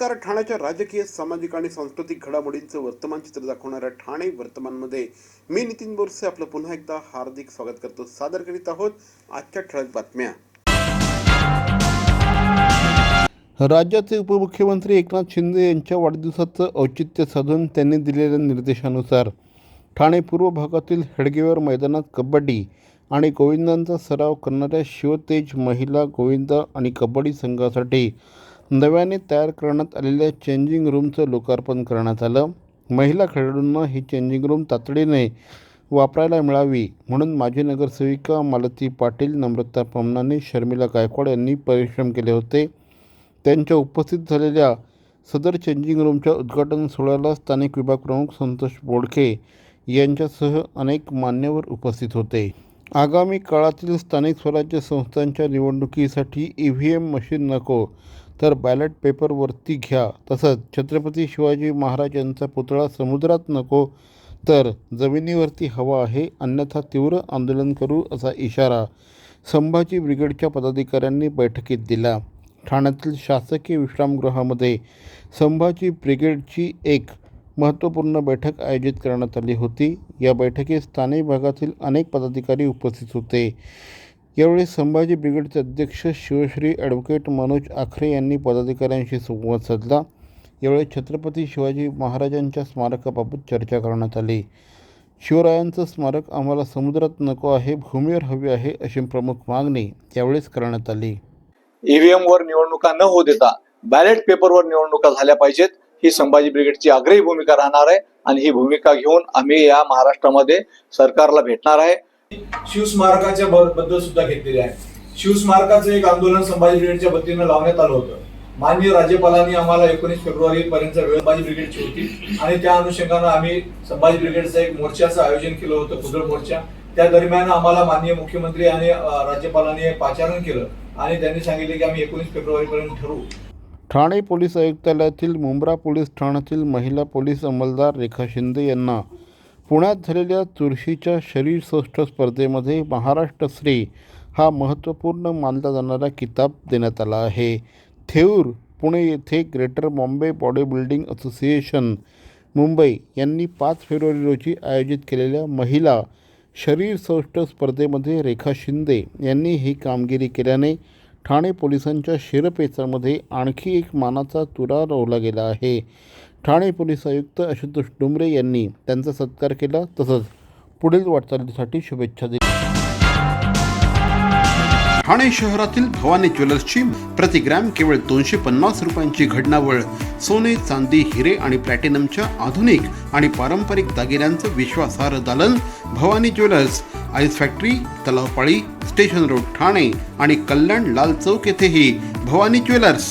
नमस्कार ठाण्याच्या राजकीय सामाजिक आणि सांस्कृतिक घडामोडींचं वर्तमान चित्र दाखवणाऱ्या ठाणे वर्तमानमध्ये मी नितीन बोरसे आपलं पुन्हा एकदा हार्दिक स्वागत करतो. सादर करीत आहोत आजच्या ठळक बातम्या. राज्याचे उपमुख्यमंत्री एकनाथ शिंदे यांच्या वाढदिवसाचं औचित्य साधून त्यांनी दिलेल्या निर्देशानुसार ठाणे पूर्व भागातील हेडगेवर मैदानात कबड्डी आणि गोविंदांचा सराव करणाऱ्या शिवतेज महिला गोविंद आणि कबड्डी संघासाठी नव्याने तयार करण्यात आलेल्या चेंजिंग रूमचं लोकार्पण करण्यात आलं. महिला खेळाडूंना ही चेंजिंग रूम तातडीने वापरायला मिळावी म्हणून माजी नगरसेविका मालती पाटील नम्रता पमनाने शर्मिला गायकवाड यांनी परिश्रम केले होते. त्यांच्या उपस्थित झालेल्या सदर चेंजिंग रूमच्या उद्घाटन सोहळ्याला स्थानिक विभाग प्रमुख संतोष बोडके यांच्यासह अनेक मान्यवर उपस्थित होते. आगामी काळातील स्थानिक स्वराज्य संस्थांच्या निवडणुकीसाठी ई व्ही एम मशीन नको तर बॅलेट पेपरवरती घ्या. तसंच छत्रपती शिवाजी महाराज यांचा पुतळा समुद्रात नको तर जमिनीवरती हवा आहे अन्यथा तीव्र आंदोलन करू असा इशारा संभाजी ब्रिगेडच्या पदाधिकाऱ्यांनी बैठकीत दिला. ठाण्यातील शासकीय विश्रामगृहामध्ये संभाजी ब्रिगेडची एक महत्त्वपूर्ण बैठक आयोजित करण्यात आली होती. या बैठकीत स्थानिक भागातील अनेक पदाधिकारी उपस्थित होते. यावेळी संभाजी ब्रिगेडचे अध्यक्ष शिवश्री ॲडव्होकेट मनोज आखरे यांनी पदाधिकाऱ्यांशी संवाद साधला. यावेळी छत्रपती शिवाजी महाराजांच्या स्मारकाबाबत चर्चा करण्यात आली. शिवरायांचं स्मारक आम्हाला समुद्रात नको आहे भूमीवर हवी आहे अशी प्रमुख मागणी यावेळेस करण्यात आली. ईव्हीएमवर निवडणुका न होऊ देता बॅलेट पेपरवर निवडणुका झाल्या पाहिजेत ही संभाजी ब्रिगेडची आग्रही भूमिका राहणार आहे आणि ही भूमिका घेऊन आम्ही या महाराष्ट्रामध्ये सरकारला भेटणार आहे. शिवस्मारकाच्या बद्दल सुद्धा घेतलेले आहे. शिवस्मारकाचं एक आंदोलन संभाजी ब्रिगेडच्या वतीनं लावण्यात आलं होतं. माननीय राज्यपालांनी आम्हाला एकोणीस फेब्रुवारी पर्यंत वेळ संभाजी ब्रिगेडची होती. आणि त्या अनुषंगानं आम्ही संभाजी ब्रिगेडचं एक मोर्चाचं आयोजन केलं होतं कुदळ मोर्चा. त्या दरम्यान आम्हाला माननीय मुख्यमंत्री आणि राज्यपालांनी एक पाचारण केलं. आणि त्यांनी सांगितले की आम्ही एकोणीस फेब्रुवारी पर्यंत ठरवू. ठाणे पोलीस आयुक्तालयातील मुंब्रा पोलीस ठाण्यातील महिला पोलीस अंमलदार रेखा शिंदे यांना पुण्यात झालेल्या तुळशीच्या शरीरसौष्ठ स्पर्धेमध्ये महाराष्ट्र श्री हा महत्त्वपूर्ण मानला जाणारा किताब देण्यात आला आहे. थेऊर पुणे येथे greater Bombay body building association Mumbai यांनी पाच फेब्रुवारी रोजी आयोजित केलेल्या महिला शरीरसौष्ठ स्पर्धेमध्ये रेखा शिंदे यांनी ही कामगिरी केल्याने ठाणे पोलिसांच्या शिरपेचामध्ये आणखी एक मानाचा तुरा रोवला गेला आहे. ठाणे पोलीस आयुक्त आशुतोष डुमरे यांनी त्यांचा सत्कार केला. तसंच पुढील वाटचालीसाठी शुभेच्छा दिल्या. ठाणे शहरातील भवानी ज्वेलर्सची प्रतिग्रॅम केवळ दोनशे पन्नास रुपयांची घडणावळ सोने चांदी हिरे आणि प्लॅटिनमच्या आधुनिक आणि पारंपरिक दागिन्यांचं विश्वासार्ह दालन Bhavani jewellers ice factory Talavpali station road Thane आणि कल्याण लाल चौक येथेही भवानी ज्वेलर्स.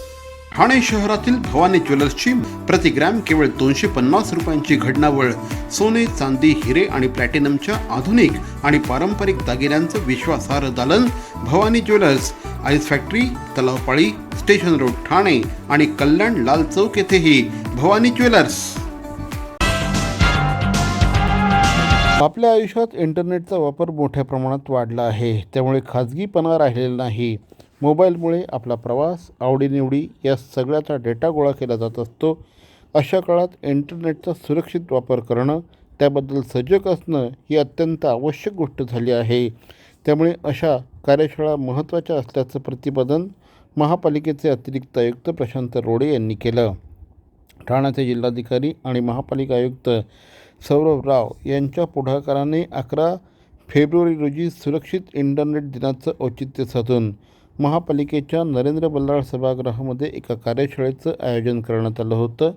Thane शहरातील भवानी ज्वेलर्सची प्रतिग्रॅम केवळ दोनशे पन्नास रुपयांची घडणावळ सोने चांदी हिरे आणि प्लॅटिनमच्या आधुनिक आणि पारंपरिक दागिन्यांचं विश्वासार्ह दालन Bhavani jewellers ice factory Talavpali station road Thane आणि कल्याण लाल चौक येथेही भवानी ज्वेलर्स. आपल्या आयुष्यात इंटरनेटचा वापर मोठ्या प्रमाणात वाढला आहे. त्यामुळे खाजगीपणा राहिलेला नाही. मोबाईलमुळे आपला प्रवास आवडीनिवडी या सगळ्याचा डेटा गोळा केला जात असतो. अशा काळात इंटरनेटचा सुरक्षित वापर करणं त्याबद्दल सजग असणं ही अत्यंत आवश्यक गोष्ट झाली आहे. त्यामुळे अशा कार्यशाळा महत्त्वाच्या असल्याचं प्रतिपादन महापालिकेचे अतिरिक्त आयुक्त प्रशांत रोडे यांनी केलं. ठाण्याचे जिल्हाधिकारी आणि महापालिका आयुक्त सौरभ राव यांच्या पुढाकाराने अकरा फेब्रुवारी रोजी सुरक्षित इंटरनेट दिनाचं औचित्य साधून महापालिकेच्या नरेंद्र बल्लाळ सभागृहामध्ये एका कार्यशाळेचं आयोजन करण्यात आलं होतं.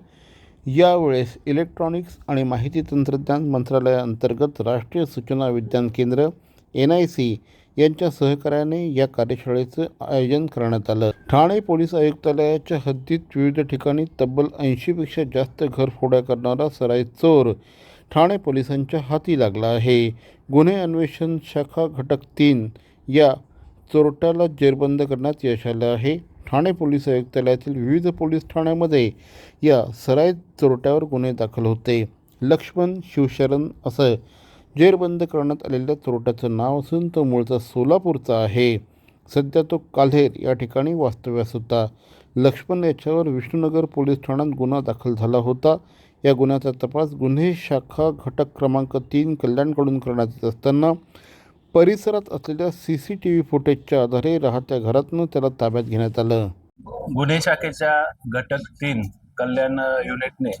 यावेळेस इलेक्ट्रॉनिक्स आणि माहिती तंत्रज्ञान मंत्रालयाअंतर्गत राष्ट्रीय सूचना विज्ञान केंद्र एन आय सी यांच्या सहकार्याने या कार्यशाळेचं आयोजन करण्यात आलं. ठाणे पोलीस आयुक्तालयाच्या हद्दीत विविध ठिकाणी तब्बल ऐंशीपेक्षा जास्त घरफोड्या करणारा सराई चोर ठाणे पोलिसांच्या हाती लागला आहे. गुन्हे अन्वेषण शाखा घटक तीन या चोरट्याला जेरबंद करण्यात यश आलं आहे. ठाणे पोलीस आयुक्तालयातील विविध पोलीस ठाण्यामध्ये या सराय चोरट्यावर गुन्हे दाखल होते. लक्ष्मण शिवशरण असं जेरबंद करण्यात आलेल्या चोरट्याचं नाव असून तो मूळचा सोलापूरचा आहे. सध्या तो काल्हेर या ठिकाणी वास्तव्यास होता. लक्ष्मण याच्यावर विष्णुनगर पोलीस ठाण्यात गुन्हा दाखल झाला होता. या गुन्ह्याचा तपास गुन्हे शाखा घटक क्रमांक तीन कल्याणकडून करण्यात येत असताना परिसरात असलेल्या सी सी टी व्ही फुटेजच्या आधारे राहत्या घरातून त्याला ताब्यात घेण्यात आलं. गुन्हे शाखेच्या घटक तीन कल्याण युनिटने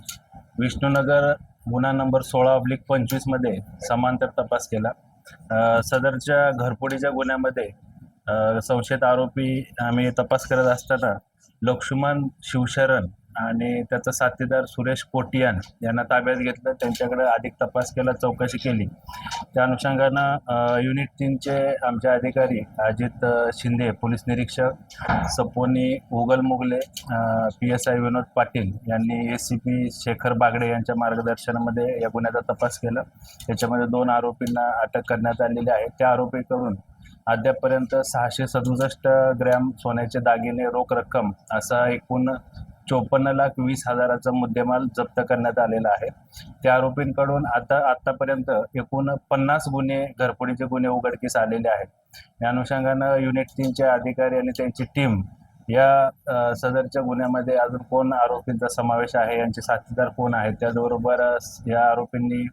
विष्णुनगर गुन्हा नंबर सोळा ऑब्लिक पंचवीसमध्ये समांतर तपास केला. सदरच्या घरफोडीच्या गुन्ह्यामध्ये संशयित आरोपी आम्ही तपास करत असताना लक्ष्मण शिवशरण आणि त्याचा साथीदार सुरेश कोटियान यांना ताब्यात घेतलं. त्यांच्याकडे अधिक तपास केला चौकशी केली. त्या अनुषंगानं युनिट तीनचे आमचे अधिकारी अजित शिंदे पोलीस निरीक्षक सपोनी उगल Mughal e P S I Vinod Patil यांनी S C P Shekhar Bagde यांच्या मार्गदर्शनामध्ये या गुन्ह्याचा तपास केला. त्याच्यामध्ये दोन आरोपींना अटक करण्यात आलेली आहे. त्या आरोपीकडून अद्यापपर्यंत सहाशे सदुसष्ट ग्रॅम सोन्याचे दागिने रोख रक्कम असा एकूण चोपन्न लाख वीस हजाराचा मुद्देमाल जप्त करण्यात आलेला आहे. त्या आरोपींकडून आता आत्तापर्यंत एकूण पन्नास गुन्हे घरफोडीचे गुन्हे उघडकीस आलेले आहेत. या अनुषंगानं युनिट तीनचे अधिकारी आणि त्यांची टीम या सदरच्या गुन्ह्यामध्ये अजून कोण आरोपींचा समावेश आहे यांचे साथीदार कोण आहेत त्याचबरोबर या आरोपींनी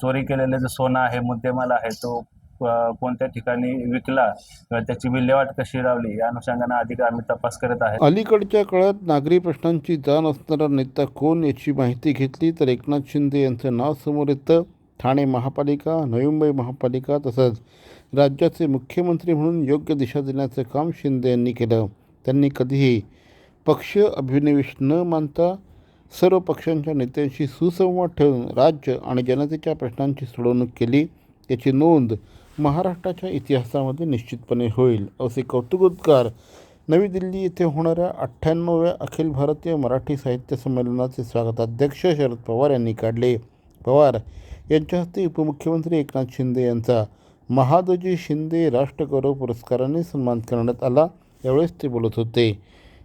चोरी केलेले जो सोनं आहे मुद्देमाल आहे तो कोणत्या ठिकाणी विकला किंवा त्याची विल्हेवाट कशी लावली या अनुषंगाने अधिक आम्ही तपास करत आहे अलीकडच्या काळात नागरी प्रश्नांची जाण असणारा नेता कोण याची माहिती घेतली तर एकनाथ शिंदे यांचं नाव समोर येतं. ठाणे महापालिका नवी मुंबई महापालिका तसंच राज्याचे मुख्यमंत्री म्हणून योग्य दिशा देण्याचं काम शिंदे यांनी केलं. त्यांनी कधीही पक्ष अभिनिवेश न मानता सर्व पक्षांच्या नेत्यांशी सुसंवाद ठेवून राज्य आणि जनतेच्या प्रश्नांची सोडवणूक केली. याची नोंद महाराष्ट्राच्या इतिहासामध्ये निश्चितपणे होईल असे कौतुकोद्गार नवी दिल्ली येथे होणाऱ्या अठ्ठ्याण्णव्या अखिल भारतीय मराठी साहित्य संमेलनाचे स्वागताध्यक्ष शरद पवार यांनी काढले. पवार यांच्या हस्ते उपमुख्यमंत्री एकनाथ शिंदे यांचा महादजी शिंदे राष्ट्रगौरव पुरस्काराने सन्मान करण्यात आला. यावेळेस ते बोलत होते.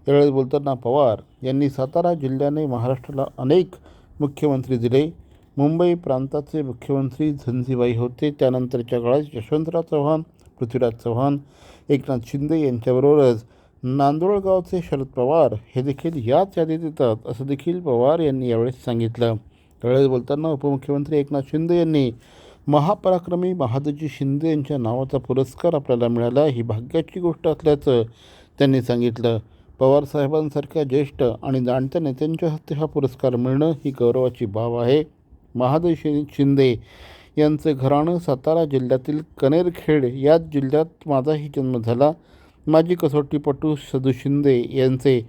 यावेळेस बोलताना पवार यांनी सातारा जिल्ह्याने महाराष्ट्राला अनेक मुख्यमंत्री दिले. मुंबई प्रांताचे मुख्यमंत्री झंझीबाई होते. त्यानंतरच्या काळात यशवंतराव चव्हाण पृथ्वीराज चव्हाण एकनाथ शिंदे यांच्याबरोबरच नांदोळगावचे शरद पवार हे देखील याच यादीत येतात असं देखील पवार यांनी यावेळेस सांगितलं. त्यावेळेस बोलताना उपमुख्यमंत्री एकनाथ शिंदे यांनी महापराक्रमी महादजी शिंदे यांच्या नावाचा पुरस्कार आपल्याला मिळाला ही भाग्याची गोष्ट असल्याचं त्यांनी सांगितलं. पवारसाहेबांसारख्या ज्येष्ठ आणि जाणत्या नेत्यांच्या हस्ते हा पुरस्कार मिळणं ही गौरवाची बाब आहे. महादेव शिंदे यांचे घराणं सातारा जिल्ह्यातील कनेरखेड याच जिल्ह्यात माझाही जन्म झाला. माजी कसोटीपटू सदू शिंदे यांचे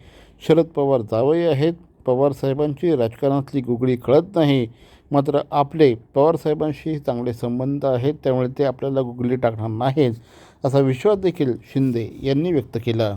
शरद पवार जावई आहेत. पवारसाहेबांची राजकारणातली गुगळी कळत नाही. मात्र आपले पवारसाहेबांशी चांगले संबंध आहेत त्यामुळे ते आपल्याला गुगली टाकणार नाहीत असा विश्वास देखील शिंदे यांनी व्यक्त केला.